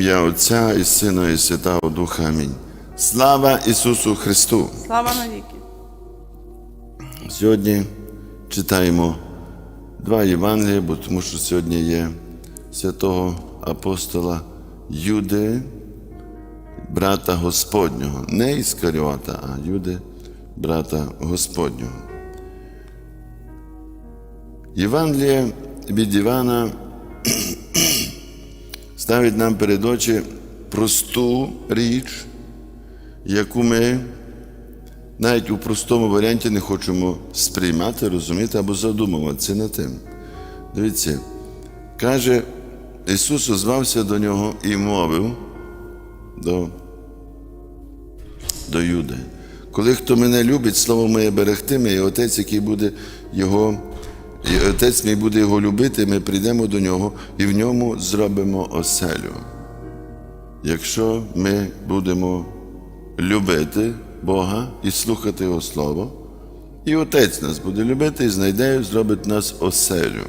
Я Отця і Сина, і Святого Духа. Амінь. Слава Ісусу Христу! Слава навіки. Сьогодні читаємо два Євангелія, бо тому що сьогодні є святого апостола Юди, брата Господнього. Не Іскаріота, а Юди, брата Господнього. Євангеліє від Івана ставить нам перед очі просту річ, яку ми навіть у простому варіанті не хочемо сприймати, розуміти або задумуватися над тим. Дивіться, каже, Ісус озвався до нього і мовив до, до Юди. Коли хто мене любить, слово моє берегтиме, і отець, який буде його, і отець мій буде його любити, ми прийдемо до нього і в ньому зробимо оселю. Якщо ми будемо любити Бога і слухати Його Слово, і Отець нас буде любити і знайде зробить нас оселю.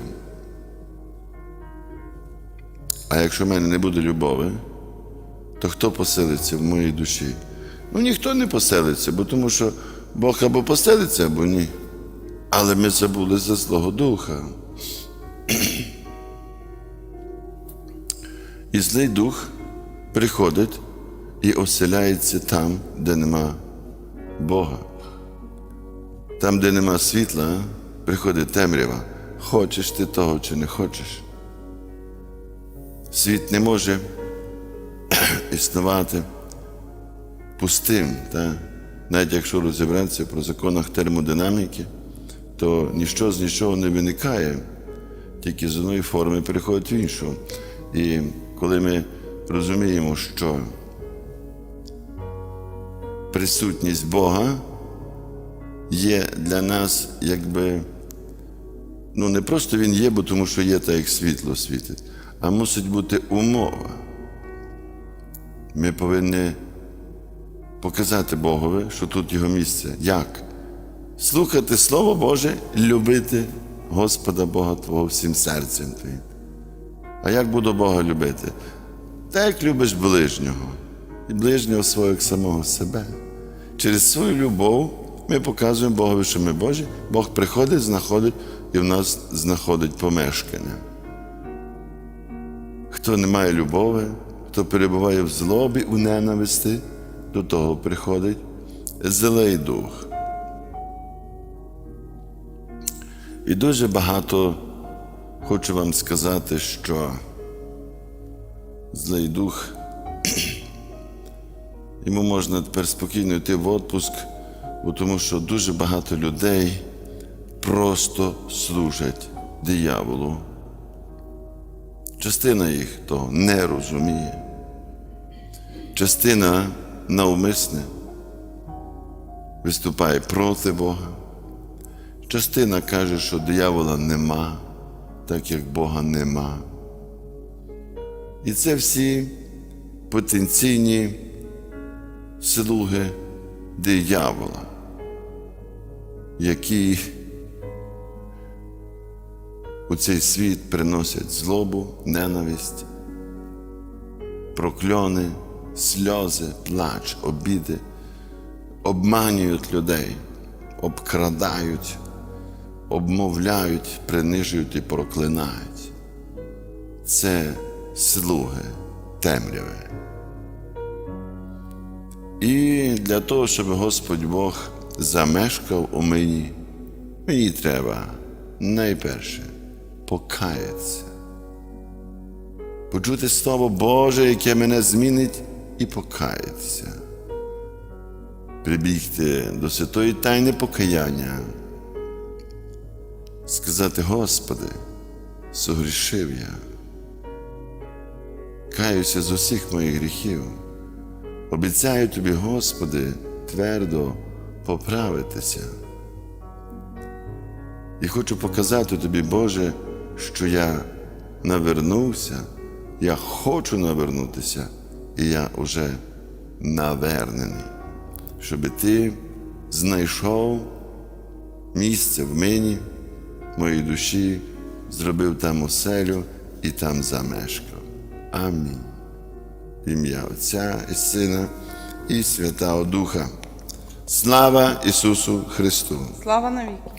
А якщо в мене не буде любові, то хто поселиться в моїй душі? Ну ніхто не поселиться, бо тому що Бог або поселиться, або ні. Але ми забули за Злого Духа. І злий дух приходить і оселяється там, де нема Бога. Там, де нема світла, приходить темрява. Хочеш ти того чи не хочеш. Світ не може існувати пустим. Та? Навіть якщо розібратися про законах термодинаміки, то ніщо з нічого не виникає, тільки з одної форми переходить в іншу. І коли ми розуміємо, що присутність Бога є для нас, якби, ну не просто Він є, бо тому що є так, як світло світить, а мусить бути умова. Ми повинні показати Богові, що тут його місце. Як? Слухати Слово Боже, любити Господа Бога Твого всім серцем Твоїм. А як буду Бога любити? Так, як любиш ближнього, і ближнього свого як самого себе. Через свою любов ми показуємо Богові, що ми Божі. Бог приходить, знаходить і в нас знаходить помешкання. Хто не має любові, хто перебуває в злобі, у ненависті, до того приходить злий дух. І дуже багато хочу вам сказати, що злий дух, йому можна тепер спокійно йти в відпуск, бо тому що дуже багато людей просто служать дияволу. Частина їх того не розуміє. Частина навмисне виступає проти Бога. Частина каже, що диявола нема, так як Бога нема. І це всі потенційні слуги диявола, які у цей світ приносять злобу, ненависть, прокльони, сльози, плач, обіди, обманюють людей, обкрадають, обмовляють, принижують і проклинають. Це слуги темряви. І для того, щоб Господь Бог замешкав у мені, мені треба найперше покаятися. Почути Слово Боже, яке мене змінить, і покаятися. Прибігти до святої тайни покаяння, сказати, Господи, согрішив я, каюся з усіх моїх гріхів. Обіцяю тобі, Господи, твердо поправитися. І хочу показати тобі, Боже, що я навернувся, я хочу навернутися, і я вже навернений, щоб ти знайшов місце в мені, моїй душі, зробив там оселю і там замешкав. Амінь. ім'я Отця і Сина і Святого Духа. Слава Ісусу Христу! Слава навіки.